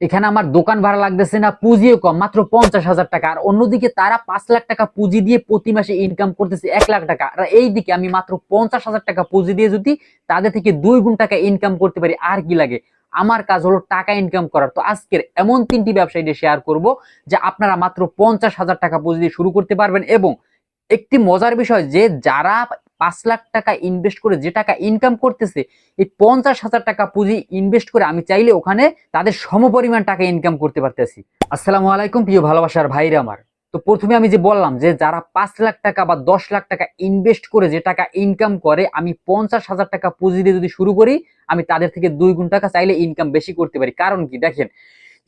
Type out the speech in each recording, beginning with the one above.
এখানে আমার দোকান ভাড়া লাগতেছে না, পুঁজিও কম, মাত্র পঞ্চাশ হাজার টাকা। আর অন্যদিকে তারা পাঁচ লাখ টাকা পুঁজি দিয়ে প্রতি মাসে ইনকাম করতেছে এক লাখ টাকা। আর এই দিকে আমি মাত্র পঞ্চাশ হাজার টাকা পুঁজি দিয়ে যদি তাদের থেকে দুই গুণ টাকা ইনকাম করতে পারি, আর কি লাগে? আমার কাজ হলো টাকা ইনকাম করার। তো আজকের এমন তিনটি ব্যবসায়ী শেয়ার করব যে আপনারা মাত্র পঞ্চাশ হাজার টাকা পুঁজি দিয়ে শুরু করতে পারবেন এবং একটি মজার বিষয় যে যারা পাঁচ লাখ টাকা ইনভেস্ট করে যে টাকা ইনকাম করতেছে, এই পঞ্চাশ হাজার টাকা পুঁজি ইনভেস্ট করে আমি চাইলে ওখানে তাদের সমপরিমাণ টাকা ইনকাম করতে পারতেছি। আসসালামু আলাইকুম প্রিয় ভালোবাসার ভাইরা আমার। তো প্রথমে আমি যে বললাম যে যারা পাঁচ লাখ টাকা বা দশ লাখ টাকা ইনভেস্ট করে যে টাকা ইনকাম করে, আমি পঞ্চাশ হাজার টাকা পুঁজি দিয়ে যদি শুরু করি, আমি তাদের থেকে দুই গুণ টাকা চাইলে ইনকাম বেশি করতে পারি। কারণ কি? দেখেন,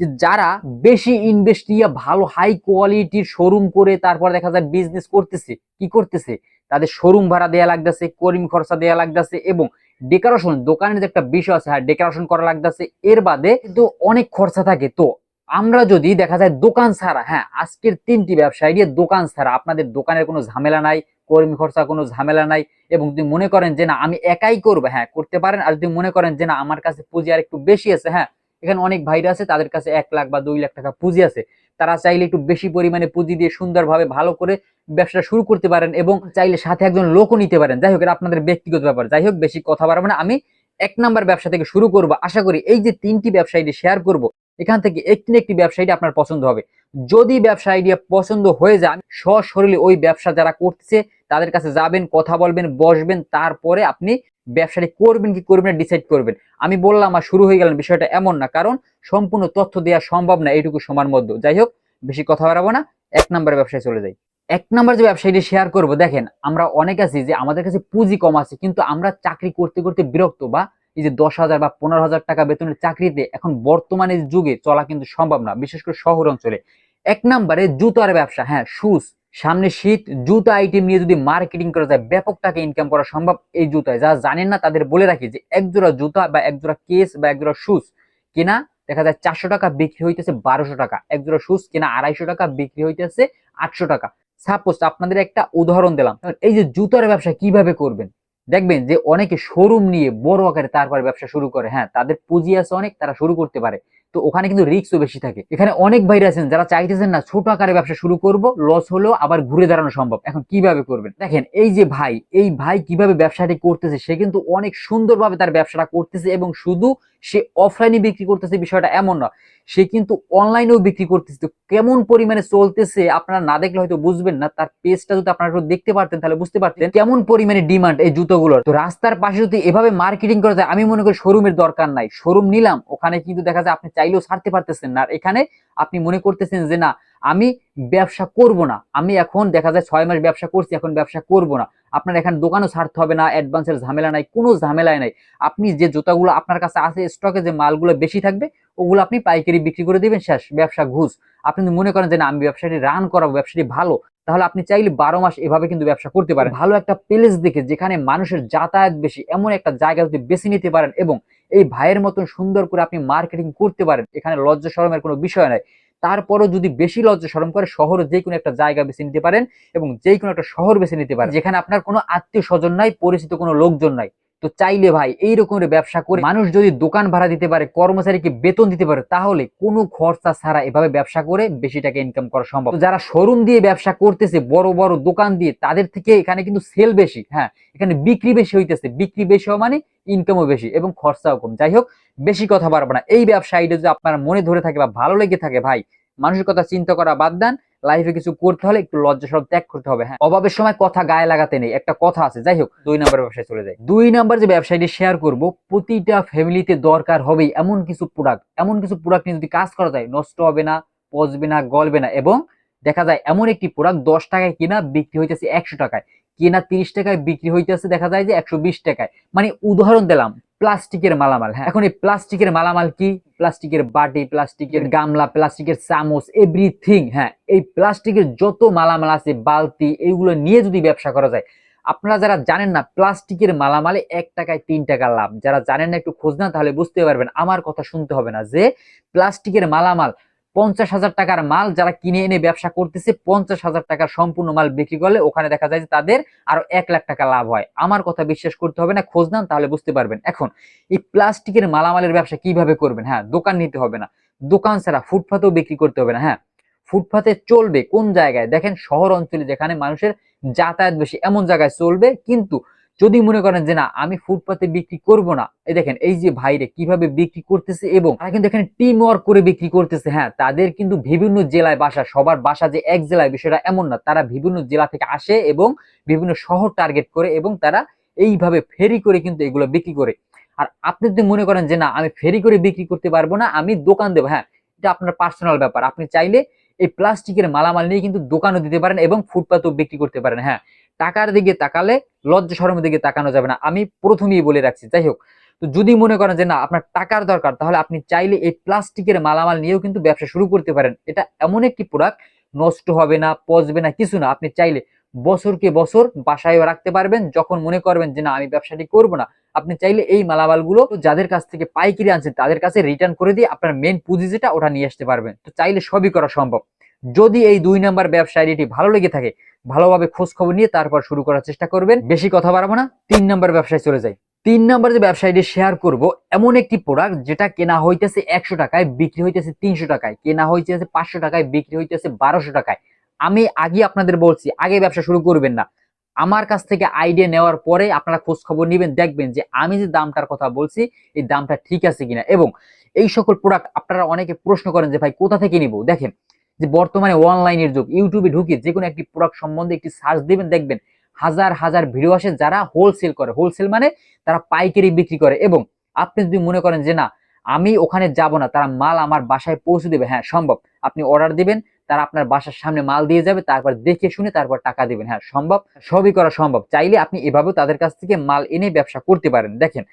যে যারা বেশি ইনভেস্ট দিয়ে ভালো হাই কোয়ালিটির শোরুম করে তারপর দেখা যায় বিজনেস করতেছে, কি করতেছে? তাদের শোরুম ভাড়া দেয়া লাগতেছে, করিম খরচা দেওয়া লাগতেছে এবং ডেকোরেশন দোকানের যে একটা বিষয় আছে হ্যাঁ ডেকোরেশন করা লাগতেছে, এর বাদে কিন্তু অনেক খরচা থাকে। তো আমরা যদি দেখা যায় দোকান ছাড়া হ্যাঁ আজকের তিনটি ব্যবসায়ী দোকান ছাড়া, আপনাদের দোকানের কোনো ঝামেলা নাই, কর্মী খরচা কোনো ঝামেলা নাই এবং যদি মনে করেন যে না, আমি একাই করব হ্যাঁ করতে পারেন, আর যদি মনে করেন যে না, আমার কাছে পুঁজি আর একটু বেশি আছে হ্যাঁ এখানে অনেক ভাইরা আছে, তাদের কাছে এক লাখ বা দুই লাখ টাকা পুঁজি আছে তারা চাইলে একটু বেশি পরিমাণে পুঁজি দিয়ে সুন্দরভাবে ভালো করে ব্যবসাটা শুরু করতে পারেন এবং চাইলে সাথে একজন লোকও নিতে পারেন। যাই হোক আপনাদের ব্যক্তিগত ব্যাপার। যাই হোক, বেশি কথা বাড়াবো না। আমি এক নাম্বার ব্যবসা থেকে শুরু করব। আশা করি এই যে তিনটি ব্যবসা আইডিয়া শেয়ার করব, এখান থেকে একটি না একটি ব্যবসা আইডিয়া আপনার পছন্দ হবে। যদি ব্যবসা আইডিয়া পছন্দ হয়ে যায়, আমি সশরীরে ওই ব্যবসা যারা করতেছে, তাদের কাছে যাবেন, কথা বলবেন, বসবেন, তারপরে আপনি ব্যবসাটি করবেন কি করবেন ডিসাইড করবেন। আমি বললাম আর শুরু হয়ে গেলেন বিষয়টা এমন না, কারণ সম্পূর্ণ তথ্য দেওয়া সম্ভব না, এইটুকু সময়ের মধ্যে। যাই হোক, বেশি কথা বাড়াবো না, এক নাম্বার ব্যবসায় চলে যাই। এক নাম্বার যে ব্যবসায়ীটি শেয়ার করব, দেখেন, আমরা অনেক আছি যে আমাদের কাছে পুঁজি কম আছে, কিন্তু আমরা চাকরি করতে করতে বিরক্ত বা এই যে দশ হাজার বা পনেরো হাজার টাকা বেতনের চাকরিতে এখন বর্তমানে যুগে চলা কিন্তু সম্ভব না, বিশেষ করে শহর অঞ্চলে। এক নাম্বারে জুতার ব্যবসা হ্যাঁ শুজ সামনে শীত, জুতা আইটেম নিয়ে যদি মার্কেটিং করা যায়, ব্যাপক টাকা ইনকাম করা সম্ভব এই জুতায়। যারা জানেন না, তাদের বলে রাখি যে একজোড়া জুতা বা একজোড়া কেস বা একজোড়া শুজ কেনা, দেখা যায় চারশো টাকা বিক্রি হইতেছে বারোশো টাকা। একজোড়া শুজ কেনা আড়াইশো টাকা, বিক্রি হইতেছে আটশো টাকা। সাপোজ আপনাদের একটা উদাহরণ দিলাম। এই যে জুতার ব্যবসা কীভাবে করবেন? দেখবেন যে অনেকে শোরুম নিয়ে বড় আকারে তারপর ব্যবসা শুরু করে। হ্যাঁ তাদের পুঁজি আছে অনেক, তারা শুরু করতে পারে। তো ওখানে কিন্তু রিস্কও বেশি থাকে। এখানে অনেক ভাইরা আছেন যারা চাইতেছেন না ছোট আকারে ব্যবসা শুরু করব লস হলেও আবার ঘুরে দাঁড়ানো সম্ভব। এখন কীভাবে করবেন? দেখেন, এই যে ভাই, এই ভাই কীভাবে ব্যবসাটি করতেছে, সে কিন্তু অনেক সুন্দরভাবে তার ব্যবসাটা করতেছে এবং শুধু সে অফলাইনে বিক্রি করতেছে বিষয়টা এমন না, সে কিন্তু অনলাইনেও বিক্রি করতেছে। তো কেমন পরিমাণে চলতেছে আপনারা না দেখলে হয়তো বুঝবেন না, তার পেজটা যদি আপনারা একটু দেখতে পারতেন তাহলে বুঝতে পারতেন কেমন পরিমাণে ডিমান্ড এই জুতোগুলোর। তো রাস্তার পাশে যদি এভাবে মার্কেটিং করা যায়, আমি মনে করি শোরুমের দরকার নাই। শোরুম নিলাম, ওখানে কিন্তু দেখা যায় আপনি চাইলেও ছাড়তে পারতেছেন না। আর এখানে আপনি মনে করতেছেন যে, না, আমি ব্যবসা করব না। আমি এখন দেখা যায় ছয় মাস ব্যবসা করছি, এখন ব্যবসা করব না। আপনার এখানে দোকানও ছাড়তে হবে না অ্যাডভান্সের ঝামেলা নাই, কোনো ঝামেলাই নাই। আপনি যে জুতাগুলো আপনার কাছে আছে স্টকে যে মালগুলো বেশি থাকবে ওগুলো আপনি পাইকারি বিক্রি করে দিবেন, শেষ। ব্যবসা ঘুষ। আপনি মনে করেন যে না, আমি ব্যবসাটি রান করাবো, ব্যবসাটি ভালো, তাহলে আপনি চাইলে বারো মাস এভাবে কিন্তু ব্যবসা করতে পারেন। ভালো একটা প্লেস দেখে যেখানে মানুষের যাতায়াত বেশি, এমন একটা জায়গা যদি বেছে নিতে পারেন এবং এই ভাইয়ের মতন সুন্দর করে আপনি মার্কেটিং করতে পারেন, এখানে লজ্জা শরমের কোনো বিষয় নাই। তারপরও যদি বেশি লজ্জা শরম করে, শহরে যে কোনো একটা জায়গা বেছে নিতে পারেন এবং যে কোনো একটা শহর বেছে নিতে পারেন, যেখানে আপনার কোনো আত্মীয় স্বজন নাই, পরিচিত কোনো লোকজন নাই। তো চাইলে ভাই এই রকমের ব্যবসা করে মানুষ যদি দোকান ভাড়া দিতে পারে, কর্মচারীকে বেতন দিতে পারে, তাহলে কোনো খরচা ছাড়া এভাবে ব্যবসা করে বেশি টাকা ইনকাম করা সম্ভব। যারা শোরুম দিয়ে ব্যবসা করতেছে, বড় বড় দোকান দিয়ে, তাদের থেকে এখানে কিন্তু সেল বেশি হ্যাঁ? এখানে বিক্রি বেশি হইতেছে। বিক্রি বেশি হওয়া মানে ইনকামও বেশি এবং খরচাও কম। যাই হোক, বেশি কথা বাড়বো না। এই ব্যবসায়ীটা যদি আপনার মনে ধরে থাকে বা ভালো লেগে থাকে ভাই, মানুষের কথা চিন্তা করা বাদ দেন। লাইফে কিছু করতে হলে একটু লজ্জা সব ত্যাগ করতে হবে হ্যাঁ। অভাবের সময় কথা গায়ে লাগাতে নেই, একটা কথা আছে, যাই হোক, দুই নম্বর ব্যবসায় চলে যায় দুই নম্বর যে ব্যবসায়টি শেয়ার করব, প্রতিটা ফ্যামিলিতে দরকার হবেই এমন কিছু প্রোডাক্ট এমন কিছু প্রোডাক্ট নিয়ে যদি কাজ করা যায়, নষ্ট হবে না, পচবে না, গলবে না, এবং দেখা যায় এমন একটি প্রোডাক্ট দশ টাকায় কিনা, বিক্রি হইতেছে একশো টাকায়, কেনা তিরিশ টাকায় বিক্রি হইতেছে দেখা যায় যে একশো বিশ টাকায়। মানে উদাহরণ দিলাম প্লাস্টিকের মালামাল হ্যাঁ। এখন এই প্লাস্টিকের মালামাল কি? প্লাস্টিকের বাটি, প্লাস্টিকের গামলা, প্লাস্টিকের চামচ এভরিথিং হ্যাঁ। এই প্লাস্টিকের যত মালামাল আছে, বালতি, এইগুলো নিয়ে যদি ব্যবসা করা যায়, আপনারা যারা জানেন না, প্লাস্টিকের মালামালে এক টাকায় তিন টাকা লাভ। যারা জানেন না, একটু খোঁজ না তাহলে বুঝতে পারবেন। আমার কথা শুনতে হবে না যে প্লাস্টিকের মালামাল পঞ্চাশ হাজার টাকার মাল যারা কিনে এনে ব্যবসা করতেছে, পঞ্চাশ হাজার টাকার সম্পূর্ণ মাল বিক্রি করলে ওখানে দেখা যায় যে তাদের আরও এক লাখ টাকা লাভ হয়। আমার কথা বিশ্বাস করতে হবে না, খোঁজ নেন তাহলে বুঝতে পারবেন। এখন, এই প্লাস্টিকের মালামালের ব্যবসা কীভাবে করবেন? হ্যাঁ দোকান নিতে হবে না। দোকান ছাড়া ফুটপাতেও বিক্রি করতে হবে না হ্যাঁ। ফুটপাতে চলবে কোন জায়গায়? দেখেন শহর অঞ্চলে যেখানে মানুষের যাতায়াত বেশি, এমন জায়গায় চলবে, কিন্তু যদি মনে করেন যে না, আমি ফুটপাতে বিক্রি করব না, এই দেখেন, এই যে ভাইরে কীভাবে বিক্রি করতেছে এবং তারা কিন্তু এখানে টিম ওয়ার্ক করে বিক্রি করতেছে হ্যাঁ তাদের কিন্তু বিভিন্ন জেলায় বাসা, সবার বাসা যে এক জেলায়, বিষয়টা এমন না, তারা বিভিন্ন জেলা থেকে আসে এবং বিভিন্ন শহর টার্গেট করে এবং তারা এইভাবে ফেরি করে কিন্তু এগুলো বিক্রি করে। আর আপনি যদি মনে করেন যে না, আমি ফেরি করে বিক্রি করতে পারব না, আমি দোকান দেবো হ্যাঁ এটা আপনার পার্সোনাল ব্যাপার। আপনি চাইলে এই প্লাস্টিকের মালামাল নিয়ে কিন্তু দোকানও দিতে পারেন এবং ফুটপাতও বিক্রি করতে পারেন হ্যাঁ। টাকার দিকে তাকালে লজ্জা শরমের দিকে তাকানো যাবে না। আমি প্রথমেই বলে রাখছি, যাই হোক, তো যদি মনে করেন যে না, আপনার টাকার দরকার, তাহলে আপনি চাইলে এই প্লাস্টিকের মালামাল নিয়েও কিন্তু ব্যবসা শুরু করতে পারেন। এটা এমন একটি প্রোডাক্ট নষ্ট হবে না, পচবে না, কিছু না। আপনি চাইলে বছরকে বছর বাসায়ও রাখতে পারবেন। যখন মনে করবেন যে না, আমি ব্যবসাটি করব না, আপনি চাইলে এই মালামালগুলো যাদের কাছ থেকে পাইকারি আনছেন, তাদের কাছে রিটার্ন করে দিয়ে আপনার মেন পুঁজি যেটা, ওটা নিয়ে আসতে পারবেন। তো চাইলে সবই করা সম্ভব। যদি এই দুই নাম্বার ব্যবসা আইডিটি ভালো লেগে থাকে, ভালোভাবে খোঁজ খবর নিয়ে তারপর শুরু করার চেষ্টা করবেন। বেশি কথা বাড়াবো না, তিন নাম্বার ব্যবসায় চলে যাই। তিন নাম্বার যে ব্যবসায়টি শেয়ার করব, এমন একটি প্রোডাক্ট যেটা কেনা হইতেছে একশো টাকায়, বিক্রি হইতেছে তিনশো টাকায়, কেনা হইতেছে পাঁচশো টাকায়, বিক্রি হইতেছে বারোশো টাকায়। আমি আগে আপনাদের বলছি, আগে ব্যবসা শুরু করবেন না। আমার কাছ থেকে আইডিয়া নেওয়ার পরে আপনারা খোঁজ খবর নেবেন, দেখবেন যে আমি যে দামটার কথা বলছি, এই দামটা ঠিক আছে কিনা। এবং এই সকল প্রোডাক্ট আপনারা অনেকে প্রশ্ন করেন যে, ভাই, কোথা থেকে নিব? দেখেন যে বর্তমানে অনলাইনের যুগ, ইউটিউবে ঢুকে যে কোনো একটি প্রোডাক্ট সম্বন্ধে একটি সার্চ দিবেন, দেখবেন হাজার হাজার ভিডিও আসে যারা হোলসেল করে। হোলসেল মানে তারা পাইকারি বিক্রি করে এবং আপনি যদি মনে করেন যে না, আমি ওখানে যাব না, তারা মাল আমার বাসায় পৌঁছে দেবে হ্যাঁ সম্ভব। আপনি অর্ডার দিবেন, তারা আপনার বাসার সামনে মাল দিয়ে যাবে, তারপর দেখে শুনে তারপর টাকা দিবেন হ্যাঁ সম্ভব? সবই করা সম্ভব। চাইলে আপনি এভাবেও তাদের কাছ থেকে মাল এনে ব্যবসা করতে পারেন। দেখেন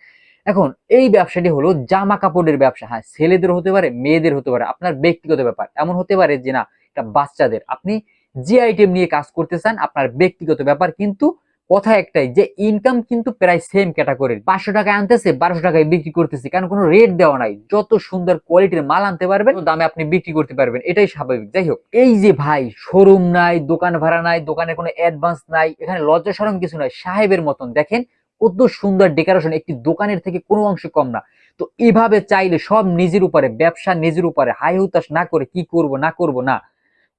এখন এই ব্যবসাটি হলো জামা কাপড়ের ব্যবসা। হ্যাঁ ছেলেদের হতে পারে, মেয়েদের হতে পারে, আপনার ব্যক্তিগত ব্যাপার। এমন হতে পারে যে না এটা বাচ্চাদের আপনি যে আইটেম নিয়ে কাজ করতে চান, আপনার ব্যক্তিগত ব্যাপার, কিন্তু কথা একটাই যে ইনকাম কিন্তু প্রায় সেম ক্যাটাগরির পাঁচশো টাকায় আনতেছে, বারোশো টাকায় বিক্রি করতেছে, কারণ কোনো রেট দেওয়া নাই। যত সুন্দর কোয়ালিটির মাল আনতে পারবেন দামে আপনি বিক্রি করতে পারবেন। এটাই স্বাভাবিক। যাই হোক, এই যে ভাই শোরুম নাই, দোকান ভাড়া নাই দোকানের কোনো অ্যাডভান্স নাই, এখানে লজ্জা সরম কিছু নাই। সাহেবের মতন দেখেন কত সুন্দর ডেকোরেশন একটি দোকানের থেকে কোনো অংশ কম না। তো এভাবে চাইলে সব নিজের উপরে, ব্যবসা নিজের উপরে, হাই হুতাশ না করে কি করব, না করব, না।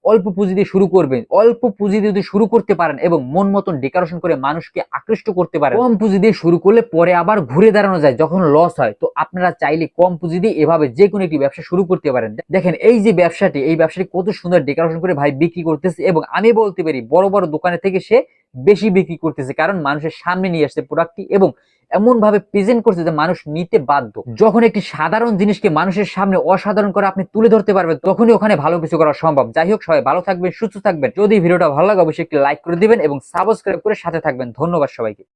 অল্প পুঁজি দিয়ে শুরু করবেন। অল্প পুঁজি দিয়ে যদি শুরু করতে পারেন এবং মন মতন ডেকোরেশন করে মানুষকে আকৃষ্ট করতে পারেন, কম পুঁজি দিয়ে শুরু করলে পরে আবার ঘুরে দাঁড়ানো যায় যখন লস হয়। তো আপনারা চাইলে কম পুঁজি দিয়ে এভাবে যে কোনো একটি ব্যবসা শুরু করতে পারেন। দেখেন, এই যে ব্যবসাটি, এই ব্যবসাটি কত সুন্দর ডেকোরেশন করে ভাই বিক্রি করতেছে এবং আমি বলতে পারি, বড় বড় দোকানে থেকে সে বেশি বিক্রি করতেছে কারণ মানুষের সামনে নিয়ে আসছে প্রোডাক্টটি এবং এমন ভাবে প্রেজেন্ট করছে যে মানুষ নিতে বাধ্য। যখন একটি সাধারণ জিনিসকে মানুষের সামনে অসাধারণ করে আপনি তুলে ধরতে পারবেন, তখনই ওখানে ভালো কিছু করা সম্ভব। যাই হোক, সবাই ভালো থাকবেন, সুস্থ থাকবেন। যদি ভিডিওটা ভালো লাগে, অবশ্যই একটি লাইক করে দিবেন এবং সাবস্ক্রাইব করে সাথে থাকবেন। ধন্যবাদ সবাইকে।